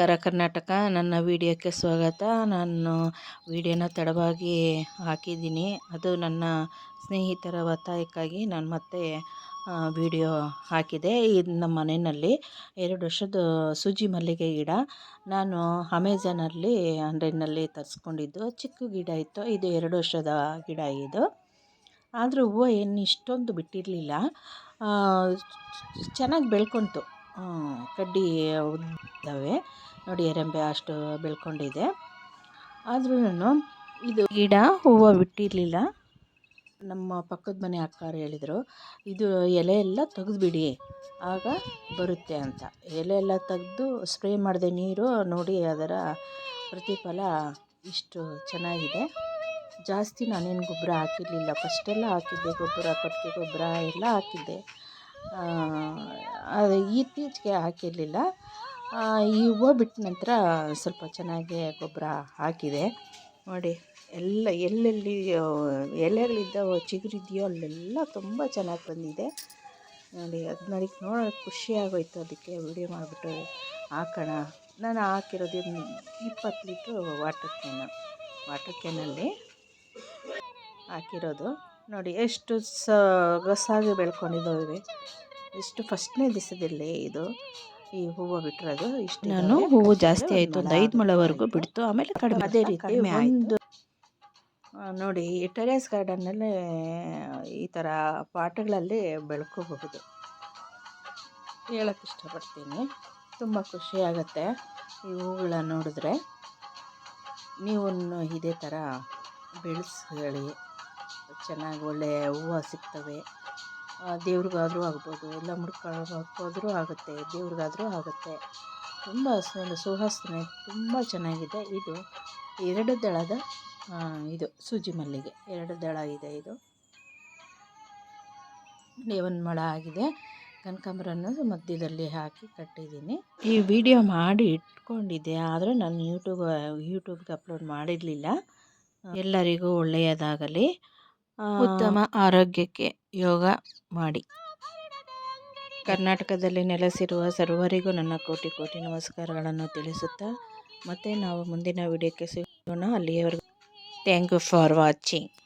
ನಮಸ್ಕಾರ ಕರ್ನಾಟಕ, ನನ್ನ ವಿಡಿಯೋಕ್ಕೆ ಸ್ವಾಗತ. ನಾನು ವಿಡಿಯೋನ ತಡವಾಗಿ ಹಾಕಿದ್ದೀನಿ. ಅದು ನನ್ನ ಸ್ನೇಹಿತರ ಒತ್ತಾಯಕ್ಕಾಗಿ ನಾನು ಮತ್ತೆ ವಿಡಿಯೋ ಹಾಕಿದೆ. ಇದು ನಮ್ಮ ಮನೆಯಲ್ಲಿ ಎರಡು ವರ್ಷದ ಸೂಜಿ ಮಲ್ಲಿಗೆ ಗಿಡ. ನಾನು ಅಮೆಝಾನಲ್ಲಿ ಆನ್ಲೈನಲ್ಲಿ ತರಿಸ್ಕೊಂಡಿದ್ದು. ಚಿಕ್ಕ ಗಿಡ ಇತ್ತು. ಇದು ಎರಡು ವರ್ಷದ ಗಿಡ ಇದು. ಆದರೂ ಹೂವು ಏನು ಇಷ್ಟೊಂದು ಬಿಟ್ಟಿರಲಿಲ್ಲ. ಚೆನ್ನಾಗಿ ಬೆಳ್ಕೊತು. ಕಡ್ಡಿ ಇದ್ದಾವೆ ನೋಡಿ ರೆಂಬೆ ಅಷ್ಟು ಬೆಳ್ಕೊಂಡಿದೆ. ಆದ್ರೂ ಇದು ಗಿಡ ಹೂವು ಬಿಟ್ಟಿರಲಿಲ್ಲ. ನಮ್ಮ ಪಕ್ಕದ ಮನೆ ಅಕ್ಕಾರು ಹೇಳಿದರು, ಇದು ಎಲೆ ಎಲ್ಲ ತೆಗೆದ್ಬಿಡಿ, ಆಗ ಬರುತ್ತೆ ಅಂತ. ಎಲೆ ಎಲ್ಲ ತೆಗೆದು ಸ್ಪ್ರೇ ಮಾಡಿದೆ ನೀರು, ನೋಡಿ ಅದರ ಪ್ರತಿಫಲ ಇಷ್ಟು ಚೆನ್ನಾಗಿದೆ. ಜಾಸ್ತಿ ನಾನೇನು ಗೊಬ್ಬರ ಹಾಕಿರಲಿಲ್ಲ. ಫಸ್ಟೆಲ್ಲ ಹಾಕಿದ್ದೆ, ಗೊಬ್ಬರ, ಕೊಟ್ಟಿಗೆ ಗೊಬ್ಬರ ಎಲ್ಲ ಹಾಕಿದ್ದೆ. ಅದು ಇತ್ತೀಚೆಗೆ ಹಾಕಿರಲಿಲ್ಲ. ಈ ಹೂವು ಬಿಟ್ಟ ನಂತರ ಸ್ವಲ್ಪ ಚೆನ್ನಾಗಿ ಗೊಬ್ಬರ ಹಾಕಿದೆ. ನೋಡಿ, ಎಲ್ಲ ಎಲ್ಲೆಲ್ಲಿ ಎಲೆಗಳಿದ್ದಾವೋ ಚಿಗುರಿದೆಯೋ ಅಲ್ಲೆಲ್ಲ ತುಂಬ ಚೆನ್ನಾಗಿ ಬಂದಿದೆ. ನೋಡಿ, ಅದು ನನಗೆ ನೋಡೋಕ್ಕೆ ಖುಷಿ ಆಗೋಯ್ತು ಅದಕ್ಕೆ ವಿಡಿಯೋ ಮಾಡಿಬಿಟ್ಟು ಹಾಕೋಣ. ನಾನು ಹಾಕಿರೋದು ಇಪ್ಪತ್ತು ಲೀಟ್ರು ವಾಟರ್ ಕ್ಯಾನು, ವಾಟರ್ ಕ್ಯಾನಲ್ಲಿ ಹಾಕಿರೋದು. ನೋಡಿ, ಎಷ್ಟು ಸೊಗಸಾಗಿ ಬೆಳ್ಕೊಂಡಿದ್ದಾವೆ. ಇಷ್ಟು ಫಸ್ಟ್ನೇ ದಿವಸದಲ್ಲೇ ಇದು ಈ ಹೂವು ಬಿಟ್ಟಿರೋದು ಇಷ್ಟು ನಾನು ಹೂವು ಜಾಸ್ತಿ ಆಯಿತು ಒಂದು ಐದು ಮೊಳವರೆಗೂ ಬಿಡ್ತು ಆಮೇಲೆ ಕಡಿಮೆ ಅದೇ ರೀತಿ ಒಂದು ನೋಡಿ ಈ ಟೆರೇಸ್ ಗಾರ್ಡನ್ನಲ್ಲಿ ಈ ಥರ ಪಾಟ್ಗಳಲ್ಲಿ ಬೆಳ್ಕೋಬಹುದು. ಹೇಳಕ್ಕೆ ಇಷ್ಟಪಡ್ತೀನಿ. ತುಂಬ ಖುಷಿಯಾಗತ್ತೆ ಈ ಹೂವುಗಳನ್ನ ನೋಡಿದ್ರೆ. ನೀವು ಇದೇ ಥರ ಬೆಳೆಸ್ಕೊಳ್ಳಿ. ಚೆನ್ನಾಗಿ ಒಳ್ಳೆಯ ಹೂವು ಸಿಗ್ತವೆ. ದೇವ್ರಿಗಾದ್ರೂ ಆಗ್ಬೋದು, ಇಲ್ಲ ಮುಡ್ಕೊಳ್ಳೋಕೆ ಹಾಕೋದ್ರೂ ಆಗುತ್ತೆ, ದೇವ್ರಿಗಾದ್ರೂ ಆಗುತ್ತೆ. ತುಂಬ ಸುವಾಸನೆ ತುಂಬ ಚೆನ್ನಾಗಿದೆ. ಇದು ಎರಡು ದಳದ ಇದು ಸೂಜಿ ಮಲ್ಲಿಗೆ. ಎರಡು ದಳ ಇದೆ ಇದು. ಒಂದು ಮಳ ಆಗಿದೆ. ಅನ್ನೋದು ಮಧ್ಯದಲ್ಲಿ ಹಾಕಿ ಕಟ್ಟಿದ್ದೀನಿ. ಈ ವಿಡಿಯೋ ಮಾಡಿ ಇಟ್ಕೊಂಡಿದ್ದೆ, ಆದರೆ ನಾನು ಯೂಟ್ಯೂಬ್, ಯೂಟ್ಯೂಬ್ಗೆ ಅಪ್ಲೋಡ್ ಮಾಡಿರಲಿಲ್ಲ. ಎಲ್ಲರಿಗೂ ಒಳ್ಳೆಯದಾಗಲಿ. ಉತ್ತಮ ಆರೋಗ್ಯಕ್ಕೆ ಯೋಗ ಮಾಡಿ. ಕರ್ನಾಟಕದಲ್ಲಿ ನೆಲೆಸಿರುವ ಸರ್ವರಿಗೂ ನನ್ನ ಕೋಟಿ ಕೋಟಿ ನಮಸ್ಕಾರಗಳನ್ನು ತಿಳಿಸುತ್ತಾ ಮತ್ತೆ ನಾವು ಮುಂದಿನ ವಿಡಿಯೋಕ್ಕೆ ಸಿಗೋಣ. ಅಲ್ಲಿಯವರೆಗೂ ಥ್ಯಾಂಕ್ ಯು ಫಾರ್ ವಾಚಿಂಗ್